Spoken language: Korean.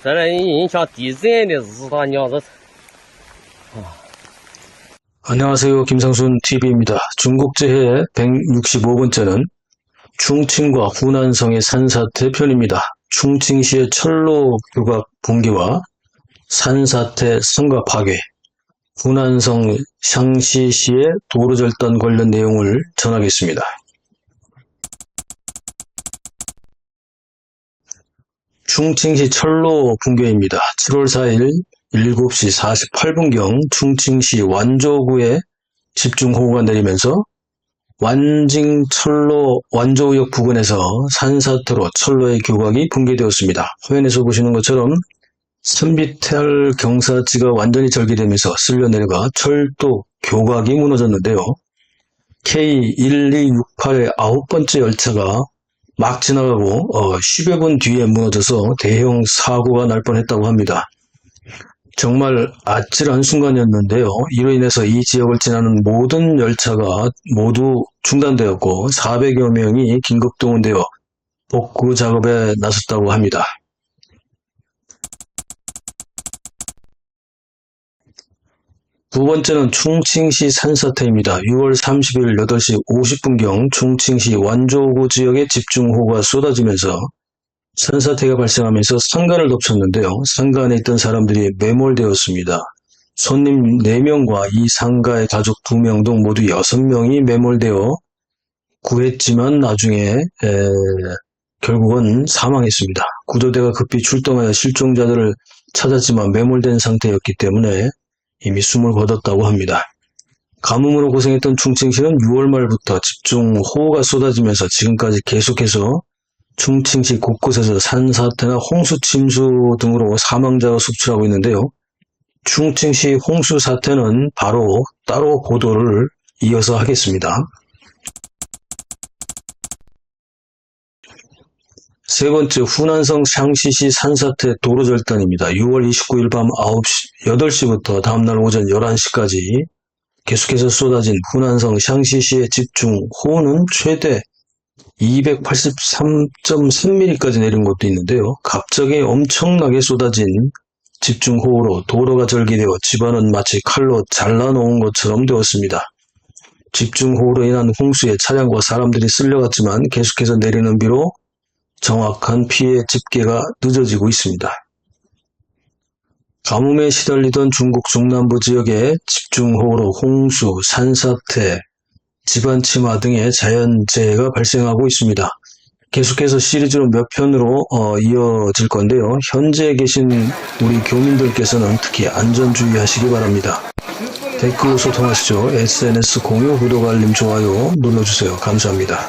这人影响地震的日他娘的。 안녕하세요. 김상순 TV입니다. 중국재해 165번째는 충칭과 후난성의 산사태 편입니다. 충칭시의 철로 규각 붕괴와 산사태 성가 파괴, 후난성 샹시시의 도로절단 관련 내용을 전하겠습니다. 충칭시 철로 붕괴입니다. 7월 4일 7시 48분경 충칭시 완조구에 집중호우가 내리면서 완징철로 완조역 부근에서 산사태로 철로의 교각이 붕괴되었습니다. 화면에서 보시는 것처럼 산비탈 경사지가 완전히 절개되면서 쓸려 내려가 철도 교각이 무너졌는데요. K1268의 아홉 번째 열차가 막 지나가고 어, 10여 분 뒤에 무너져서 대형 사고가 날 뻔했다고 합니다. 정말 아찔한 순간이었는데요. 이로 인해서 이 지역을 지나는 모든 열차가 모두 중단되었고 400여 명이 긴급 동원되어 복구 작업에 나섰다고 합니다. 두 번째는 충칭시 산사태입니다. 6월 30일 8시 50분경 충칭시 완조구 지역에 집중호우가 쏟아지면서 산사태가 발생하면서 상가를 덮쳤는데요. 상가 안에 있던 사람들이 매몰되었습니다. 손님 4명과 이 상가의 가족 2명 등 모두 6명이 매몰되어 구했지만 나중에 에, 결국은 사망했습니다. 구조대가 급히 출동하여 실종자들을 찾았지만 매몰된 상태였기 때문에 이미 숨을 거뒀다고 합니다. 가뭄으로 고생했던 충칭시는 6월 말부터 집중 호우가 쏟아지면서 지금까지 계속해서 충칭시 곳곳에서 산사태나 홍수 침수 등으로 사망자가 속출하고 있는데요. 충칭시 홍수 사태는 바로 따로 보도를 이어서 하겠습니다. 세 번째, 후난성 샹시시 산사태 도로절단입니다. 6월 29일 밤 9시, 8시부터 다음날 오전 11시까지 계속해서 쏟아진 후난성 샹시시의 집중 호우는 최대 283.3mm까지 내린 곳도 있는데요. 갑자기 엄청나게 쏟아진 집중호우로 도로가 절개되어 집안은 마치 칼로 잘라놓은 것처럼 되었습니다. 집중호우로 인한 홍수에 차량과 사람들이 쓸려갔지만 계속해서 내리는 비로 정확한 피해 집계가 늦어지고 있습니다. 가뭄에 시달리던 중국 중남부 지역에 집중호우로 홍수, 산사태, 집안 침하 등의 자연재해가 발생하고 있습니다. 계속해서 시리즈로 몇 편으로 어, 이어질 건데요. 현재 계신 우리 교민들께서는 특히 안전주의 하시기 바랍니다. 댓글로 소통하시죠. SNS 공유, 구독, 알림, 좋아요 눌러주세요. 감사합니다.